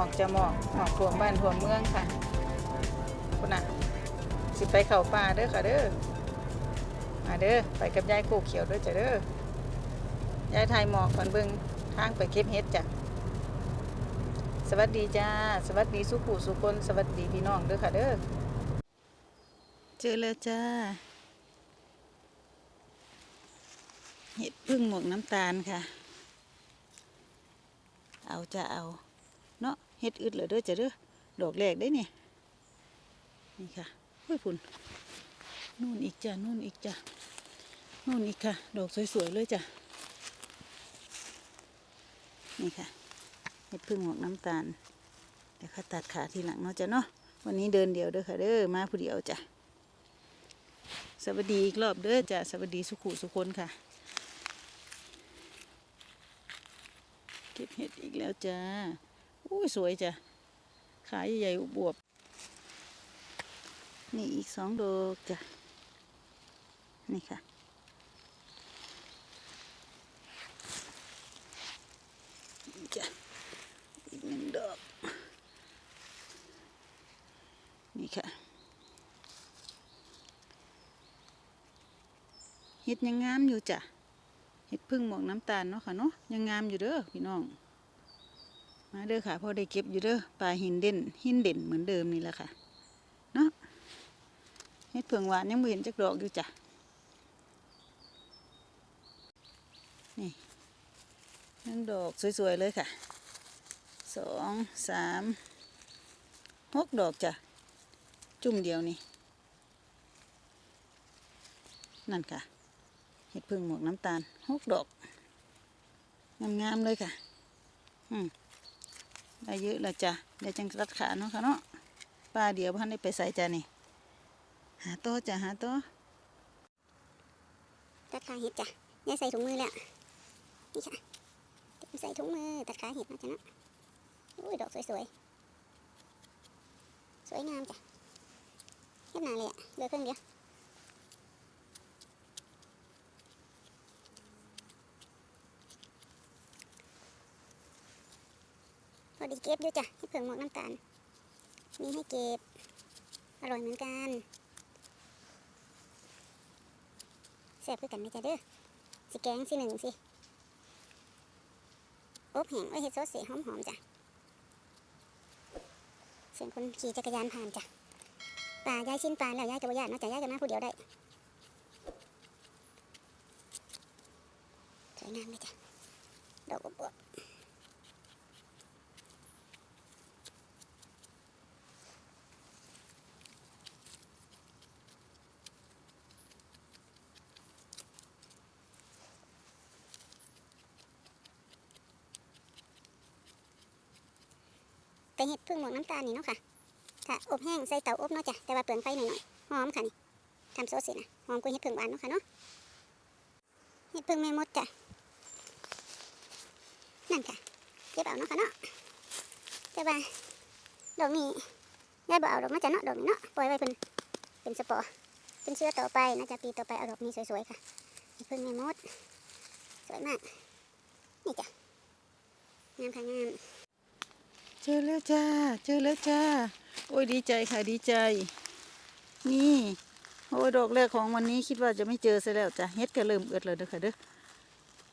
อกจะหมอกหมอกท่วมบ้านท่วมเมืองค่ะคุณน่ะสิไปเข้าป่าเด้อค่ะเด้อมาเด้อไปกับยายโคเขียวด้อจ้ะเด้อยายไทยหมอกก่อนเบิ่งทางไปเก็บเห็ดจ้ะสวัสดีจ้า สวัสดีสุขุสุคนสวัสดีพี่น้องเด้อค่ะเด้อเจอแล้วจ้าเห็ดพึ่งหมวกน้ำตาลค่ะ เอาจะเอา เนาะ เห็ดอึดเหลือเด้อจ้ะเด้อดอกแรกได้เนี่ยนี่ค่ะเฮ้ยพุ่นนู่นอีกจ้ะนู่นอีกจ้ะนู่นอีกค่ะ ดอกสวยๆเลยจ้ะนี่ค่ะเห็ดพึ่งหมวกน้ำตาลเดี๋ยวเขาตัดขาทีหลังเนาะจ้ะเนาะวันนี้เดินเดียวเด้อค่ะเด้อมาผู้เดียวจ้ะสวัสดีอีกรอบเด้อจ้ะสวัสดีสุขุสุคนค่ะ เก็บเห็ดอีกแล้วจ้า อุ้ยสวยจ้ะ ขาใหญ่ๆอวบ นี่อีกสองดอกจ้ะ นี่ค่ะ จ้ะ อีกหนึ่งดอก นี่ค่ะเห็ดยังงามอยู่จ้ะ เห็ดพึ่งหมวกน้ำตาลเนาะค่ะเนาะยังงามอยู่เด้อพี่น้อง มาเด้อค่ะพอได้เก็บอยู่เด้อปลาหินเด่นหินเด่นเหมือนเดิมนี่แหละค่ะเนาะเห็ดเผืองหวานยังไม่เห็นจักดอกอยู่จ้ะนี่หนึ่งดอกสวยๆเลยค่ะสองสามหกดอกจ้ะจุ่มเดียวนี่นั่นค่ะเห็ดพึ่งหมวกน้ำตาลหกดอกงามๆเลยค่ะ อืม ได้เยอะแล้วจ้ะเดี๋ยวจังรัดขาเนาะค่ะเนาะป้าเดี๋ยวพันได้ไปใส่จ้ะนี่ หาโต๊ะจ้ะหาโต๊ะตัดขาเห็ดจ้ะยายใส่ถุงมือแล้ว นี่ค่ะใส่ถุงมือตัดขาเห็ดนะจ๊ะเนาะอุ้ยดอกสวยๆ สวยงามจ้ะเห็ดหนเลยอะเหลือครึ่งเดียว อดีเก็บอยู่จ้ะเห็ดเผือกหมวกน้ำตาล มีให้เก็บ อร่อยเหมือนกันแซ่บคือกันไหมจ๊ะเด้อสิแกงสิหนึ่งสิอบแห้งไว้เฮ็ดซอสสีหอมๆจ้ะเสียงคนขี่จักรยานผ่านจ้ะป่ายายชิ้นปลาแล้วยายกับญาติเนาะจ้ะยายจะมาผู้เดียวได้สวยงามเลยจ้ะดอกบวบ ไปเห็ดพึ่งหมวกน้ำตาลนี่เนาะค่ะค่ะอบแห้งใส่เตาอบเนาะจ้ะแต่ว่าเปลืองไฟหน่อยหอมค่ะนี่ทำโซสเสร็จนะหอมกว่าเห็ดพึ่งหวานเนาะค่ะเนาะเห็ดพึ่งแม่มดจ้ะนั่นค่ะเก็บเอาเนาะค่ะเนาะแต่ว่าดอกนี้ยายบอกเอาดอกมาจ้ะเนาะดอกนี้เนาะปล่อยไว้เป็นเป็นสปอร์เป็นเชื้อต่อไปนะจ๊ะปีต่อไปเอาดอกนี้สวยๆค่ะเห็ดพึ่งแม่มดสวยมากนี่จ้ะงามค่ะงาม เจอแล้วจ้า เจอแล้วจ้า โอ้ยดีใจค่ะดีใจ นี่ โอ้ยดอกแรกของวันนี้คิดว่าจะไม่เจอซะแล้วจ้ะเห็ดก็เริ่มเอิดเลยเด้อค่ะเด้อ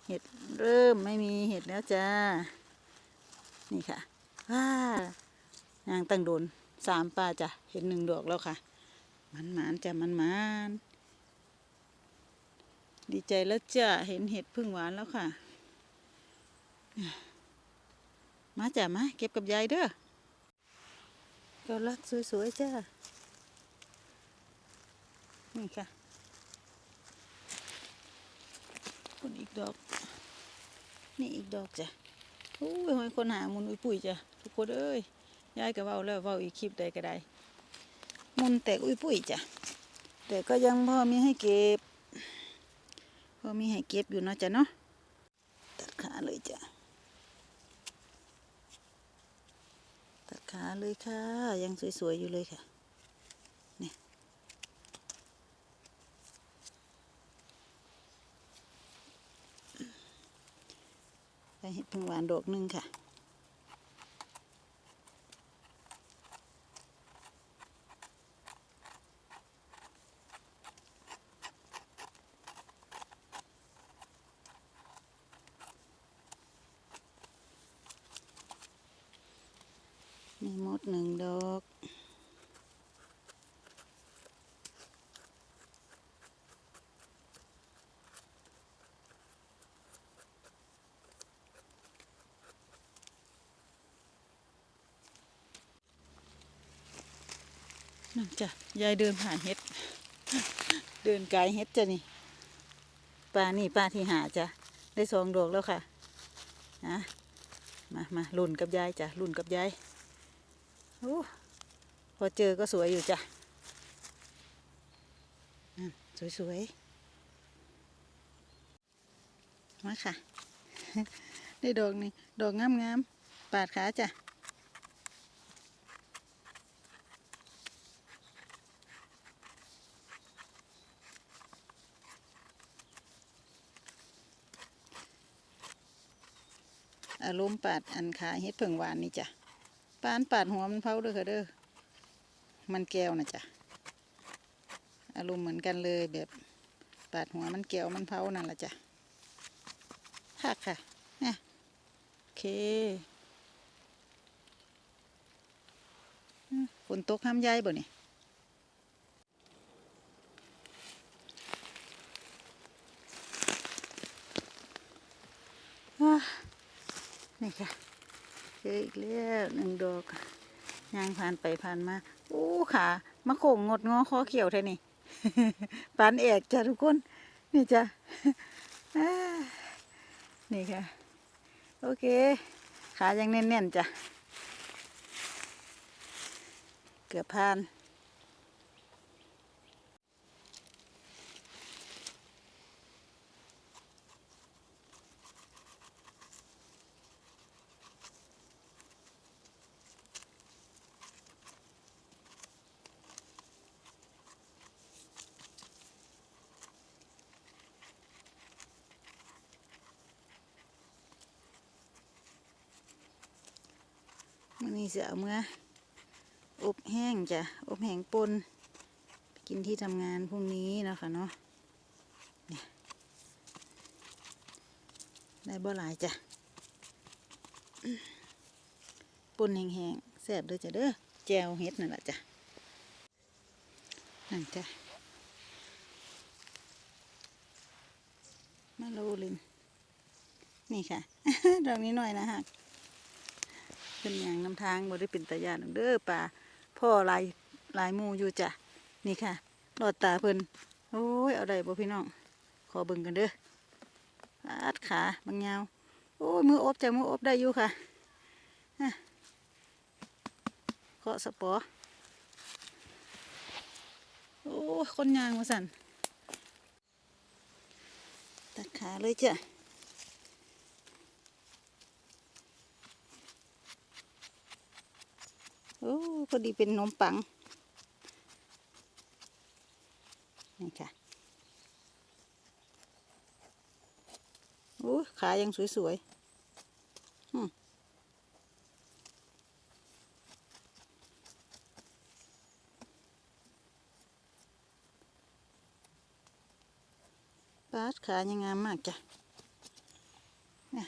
เห็ดเริ่มไม่มีเห็ดแล้วจ้า นี่ค่ะว้านางตั้งโดนสามป้าจ้ะ เห็นหนึ่งดอกแล้วค่ะ มันหมานจ้ะมันหมานดีใจแล้วจ้ะ เห็นเห็ดพึ่งหวานแล้วค่ะ มาจ้ะมาเก็บกับยายเด้อเกาลักสวยๆจ้านี่ค่ะคนอีกดอก นี่อีกดอกจ้ะโอ้ยหอยคนหามุนอุ้ยปุ๋ยจ้ะทุกคนเอ้ยยายก็เว้าแล้วเว้าอีกคลิปใดก็ได้มุนแตกอุ้ยปุ๋ยจ้ะแต่ก็ยังพอมีให้เก็บพอมีให้เก็บอยู่เนาะจ้ะเนาะ ตัดขาเลยจ้ะ ตัดขา เลยค่ะ ยังสวย ๆ อยู่เลยค่ะนี่ไปเห็ดพึ่งหวานดอกหนึงค่ะ มีมดหนึ่งดอกนั่น จ้ะยายเดินผ่านเฮ็ด เดินไกลเฮ็ดจ้ะนี่ปลานี่ปลาที่หาจ้ะได้สองดอกแล้วค่ะนะมามาลุ่นกับยายจ้ะลุ่นกับยายโอ้พอเจอก็สวยอยู่จ้ะนั่นสวยๆมาค่ะ ได้ดอกนี่ดอกงามๆปาดขาจ้ะ อารมณ์ปาดอันขาเฮ็ดเผิงหวานนี่จ้ะปานปาดหัวมันเผาเด้อค่ะเด้อมันแก้วนะจ้ะอารมณ์เหมือนกันเลยแบบปาดหัวมันแก้วมันเผานั่นแหละจ้ะหักค่ะเนี่ยโอเคอืมฝนตกห้ามยายบ่นี่ว้า นี่ค่ะเจออีกแล้วหนึ่งดอกยางผ่านไปผ่านมาอู้ขามะโขงงดงอคอเขียวแท้นี่ปานแอกจ้ะทุกคน นี่จ้ะนี่ค่ะ โอเค ขายังแน่นๆจ้ะ เกือบผ่าน มื่อนี้จะเอาเมื่ออบแห้งจ้ะ อบแห้งปนไปกินที่ทำงานพรุ่งนี้นะคะเนาะนี่ได้บ่หลายจ้ะปนแห้งๆแซ่บเด้อจ้ะเด้อแจวเฮ็ดนั่นแหละจ้ะนั่นจ้ะมาโลลินนี่ค่ะ ดอกนี้หน่อยนะฮะ เป็นอย่างน้ำทางบ่ได้เป็นตาญาติเด้อป่าพ่อลายลายมูอยู่จ้ะนี่ค่ะหลอดตาเพิ่นโอ้ยเอาได้บ่พี่น้องขอเบิ่งกันเด้ออาดขาบางยาวโอ้ยมืออบจ้ะมืออบได้อยู่ค่ะเคาะสปอโอ้คนยางมาสั่นตัดขาเลยจ้ะ โอ้พอดีเป็นนมปัง นี่ค่ะ โอ้ขายังสวยๆอืมปาดขายังงามมากจ้ะเนี่ย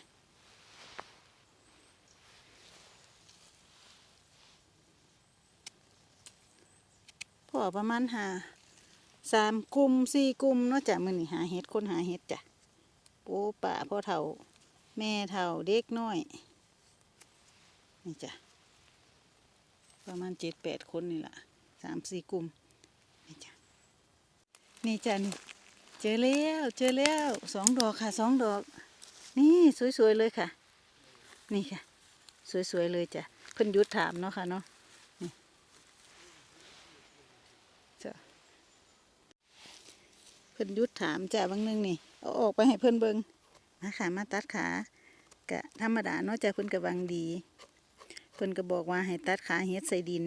พอ ประมาณหาสามกลุ่มสี่กลุ่มเนาะจ้ะมือนี่หาเห็ดคนหาเห็ดจ้ะโอ้ป่าพ่อเฒ่า แม่เฒ่าเด็กน้อย นี่จ้ะประมาณเจ็ดแปดคนนี่แหละสามสี่กลุ่มนี่จ้ะนี่จ้ะนี่เจอแล้วเจอแล้วสองดอกค่ะสองดอก นี่สวยๆเลยค่ะ นี่ค่ะ สวยๆเลยจ้ะเพิ่นยุดถามเนาะค่ะเนาะ เพิ่นยุดถามจ้ะบางนึงนี่เอาออกไปให้เพิ่นเบิงมาขามาตัดขากะธรรมดาเนาะจ้ะเพิ่นก็หวังดี เพิ่นก็บอกว่าให้ตัดขาเฮ็ดใส่ดิน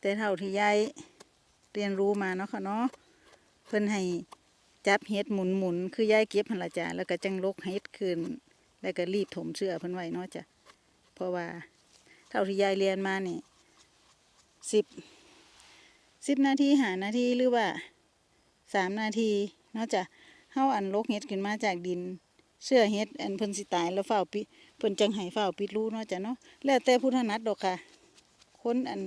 แต่เท่าที่ยายเรียนรู้มาเนาะค่ะเนาะเพิ่นให้จับเฮ็ดหมุนหมุนคือยายเก็บหันละจ้ะแล้วก็จังลกเฮ็ดคืนแล้วก็รีบถมเสื้อเพิ่นไว้เนาะจ้ะเพราะว่าเท่าที่ยายเรียนมานี่สิบสิบนาทีหานาทีหรือว่า สามนาทีเนาะจ้ะเฮาอันลกเฮ็ดขึ้นมาจากดิน เสื้อเฮ็ดอันเพิ่นสิตายแล้วเฝ้าปิเพิ่นจังให้เฝ้าปิดรูเนาะจ้ะเนาะแล้วแต่ผู้ถนัดดอกค่ะ คนอัน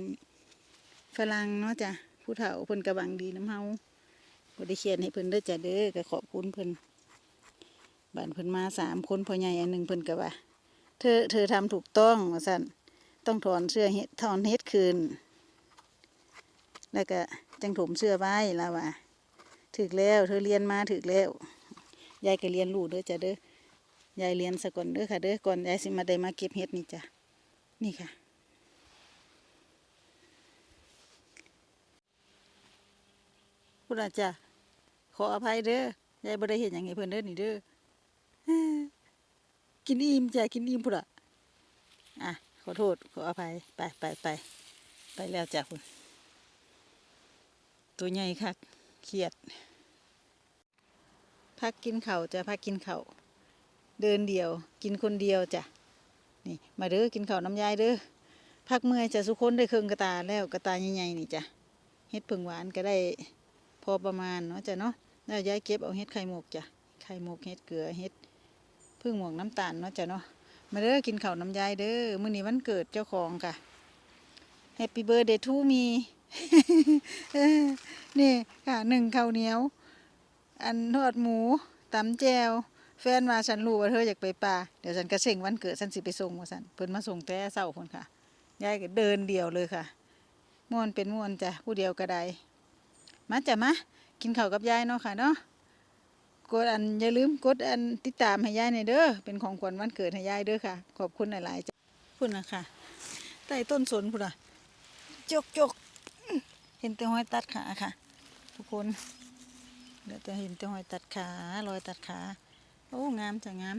ฝรั่งเนาะจ้ะผู้เฒ่าเพิ่นกระบังดีน้ำเฮาบ่ได้เขียนให้เพิ่นเด้อจ้ะเด้อก็ขอบคุณเพิ่นบ้านเพิ่นมาสามคนพ่อใหญ่อันหนึงเพิ่นก็ว่า เธอเธอทำถูกต้องว่าซั่นต้องถอนเสื้อเฮ็ดถอนเฮ็ดคืน แล้วก็จังถมเสื้อไว้แล้วว่า ถึกแล้ว เธอเรียนมาถึกแล้วยายก็เรียนรู้เด้อจ้ะเด้อยายเรียนซะก่อนเด้อค่ะเด้อก่อนยายสิมาได้มาเก็บเฮ็ดนี่จ้ะนี่ค่ะ พุทธจ้ะขออภัยเด้อยายบ่ได้เห็นอย่างไงเพิ่อนเด้อนี่เด้อกินอิ่มจ้ะกินอิ่มพุทธะอะขอโทษขออภัยไปไปไปไปแล้วจ้ะคุณตัวใหญ่คัก เครียด พักกินเข้าจะพักกินเข้าเดินเดียว กินคนเดียวจ้ะนี่มาเด้อกินเขาน้ำยายเด้อพักเมื่อยจะสุคนได้เครื่องกระตาแล้วกระตาใหญ่ๆนี่จ้ะเฮ็ดผึ่งหวานก็ได้พอประมาณเนาะจ้ะเนาะแล้วยายเก็บเอาเฮ็ดไข่หมกจ้ะไข่หมกเฮ็ดเกลือเฮ็ดพึ่งหมกน้ำตาลเนาะจ้ะเนาะมาเด้อกินข้าวน้ำยายเด้อมื้อนี้วันเกิดเจ้าของค่ะ Happy birthday to me เออ นี่ค่ะหนึ่งข้าวเหนียว อันทอดหมูตำแจวแฟนมาฉันรู้ว่าเธออยากไปป่าเดี๋ยวฉันก็เส่งวันเกิดฉันสิไปส่งว่าฉันเพิ่นมาส่งแต่เช้าพุ่นค่ะยายก็เดินเดียวเลยค่ะม่วนเป็นม่วนจ้ะผู้เดียวก็ได้มาจ้ะมากินข้าวกับยายเนาะค่ะเนาะกดอันอย่าลืมกดอันติดตามให้ยายหน่อยเด้อเป็นของขวัญวันเกิดให้ยายเด้อค่ะ ขอบคุณหลายๆจ้ะพุ่นนะค่ะใต้ต้นสนพุ่นอะจกจก เห็นแต่ห้อยตัดขาค่ะ ทุกคนเดี๋ยวจะเห็นแต่ห้อยตัดขารอยตัดขาโอ้งามจ้ะงาม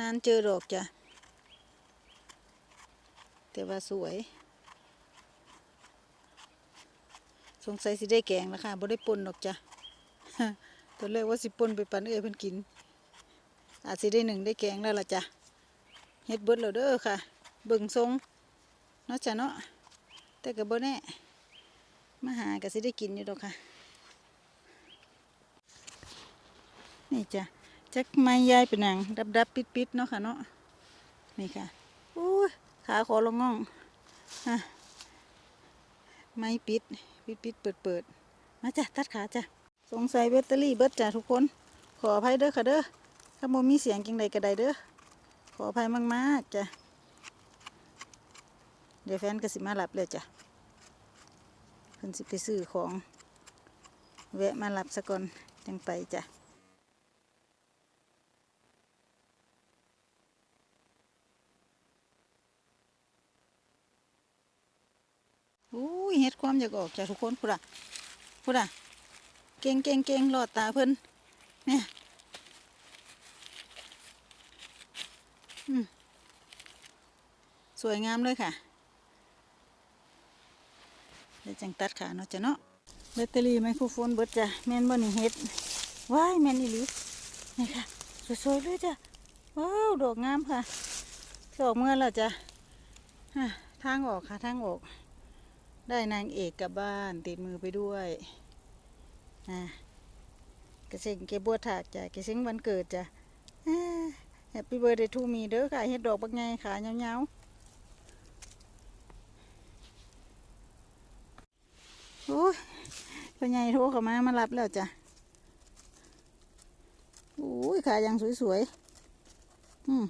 นานๆเจอดอกจ้ะแต่ว่าสวย สงสัยสิได้แกงแล้วค่ะบ่ได้ปนดอกจ้ะตอนแรกว่าสิปนไปปันเอ้ยเพิ่นกินอาจสิได้หนึ่งได้แกงแล้วล่ะจ้ะ เฮ็ดเบิดแล้วเด้อค่ะ เบิ่งทรงเนาะจ้ะเนาะแต่ก็บ่แน่มาหาก็สิได้กินอยู่ดอกค่ะ นี่จ้ะจักไม้ยายเป็นหนังดับดับปิดปิดเนาะค่ะเนาะนี่ค่ะอู้ขาขอลงง่องฮะไม้ปิดปิดปิดเปิดเปิดมาจ้ะตัดขาจ้ะสงสัยแบตเตอรี่เบิดจ้ะทุกคน ขออภัยเด้อค่ะเด้อถ้าโมมีเสียงจังใดก็ไดเด้อ ออภัยมากๆจ้ะ เดี๋ยวแฟนก็สิมารับเลยจ้ะเพิ่นสิไปซื้อของแวะมารับซะก่อนจังไปจ้ะอุ้ยเฮ็ดความอยากออกจ้ะทุกคนพุดอะพุดอะเก่งเก่งเก่งหลอดตาเพิ่นเนี่ย สวยงามเลยค่ะเดี๋ยวจังตัดขาเนาะจ้ะเนาะแบตเตอรี่ไมโครโฟนเบิดจ้ะแมนบ่นี่เฮ็ดว้ายแมนอีหลีนี่ค่ะสวยๆเลยจ้ะว้าวดอกงามค่ะสอกเมื่อแล้วจ้ะทางออกค่ะทางออก ได้นางเอกกลับบ้านติดมือไปด้วยอะกระเซ็งเก็บบัวถากจ้ะกระเซ็งวันเกิดจ้ะอ่า แฮปปี้เบ t ร์ a เดย์ทูมีเด้อค่ะเฮ็ดดอกบักไงขายาวๆ โอ้ยพ่อใหญ่โทรเข้ามามารับแล้วจ้ะโอ้ยขายังสวยๆ อืม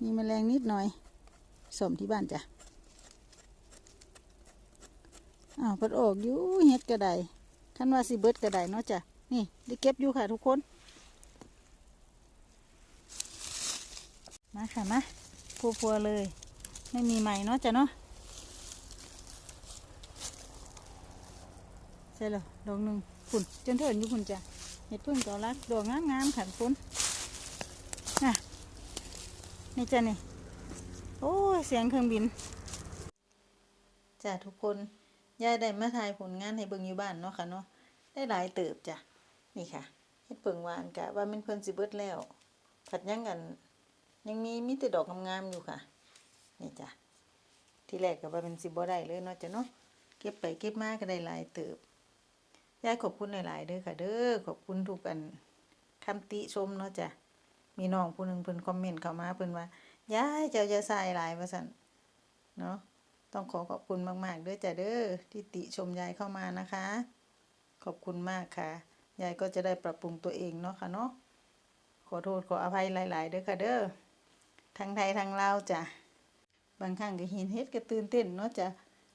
มีแมลงนิดหน่อยสมที่บ้านจ้ะอ้าวเปิดออกอยู่เฮ็ดกระไดคันว่าสิเบิดกระไดเนาะจ้ะ นี่ได้เก็บอยู่ค่ะทุกคน มาค่ะมาพัวๆเลย ไม่มีใหม่เนาะจ้ะเนาะใช่แล้วดอกหนึ่งฝุ่นจนเถินอยู่ฝุ่นจ้ะเห็ดพึ่งเกาลักดอกงามๆขันฝุ่นน่ะนี่จ้ะนี่โอ้ยเสียงเครื่องบินจ้ะทุกคนยายได้มาถ่ายผลงานให้เบิ่งอยู่บ้านเนาะค่ะเนาะได้หลายเติบจ้ะนี่ค่ะเฮ็ดเปิงวานกะว่ามันเพิ่นสิเบิดแล้วผัดยังกัน ยังมีมีแต่ดอกงามๆอยู่ค่ะ นี่จ้ะ ที่แรกก็ว่าเป็นสิบบ่ได้เลยเนาะจ้ะเนาะ เก็บไปเก็บมาก็ได้หลายเติบยายขอบคุณหลายๆเด้อค่ะ เด้อ ขอบคุณทุกอันคำติชมเนาะจ้ะ มีน้องผู้หนึงเพิ่นคอมเมนต์เข้ามาเพิ่นว่ายายเจ้าอย่าใส่หลายว่าซั่นเนาะ ต้องขอขอบคุณมากๆเด้อจ้ะเด้อที่ติชมยายเข้ามานะคะ ขอบคุณมากค่ะ ยายก็จะได้ปรับปรุงตัวเองเนาะค่ะเนาะขอโทษขออภัยหลาย ๆ เด้อค่ะเด้อ ทั้งไทยทั้งลาวจ้ะบางครั้งก็เห็นเฮ็ดก็ตื่นเต้นเนาะจ้ะ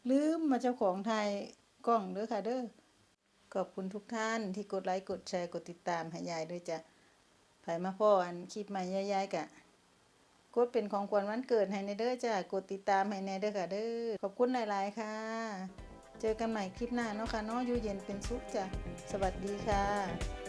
ลืมมาเจ้าของไทยกล้องเด้อค่ะเด้อขอบคุณทุกท่านที่กดไลค์กดแชร์กดติดตามให้ยายด้วยจ้ะไผมาพ่ออันคลิปใหม่ยายๆกะกดเป็นของขวัญวันเกิดให้ในเด้อจ้ะกดติดตามให้ในเด้อค่ะเด้อขอบคุณหลายๆค่ะ เจอกันใหม่คลิปหน้าเนาะค่ะเนาะอยู่เย็นเป็นสุขจ้ะสวัสดีค่ะ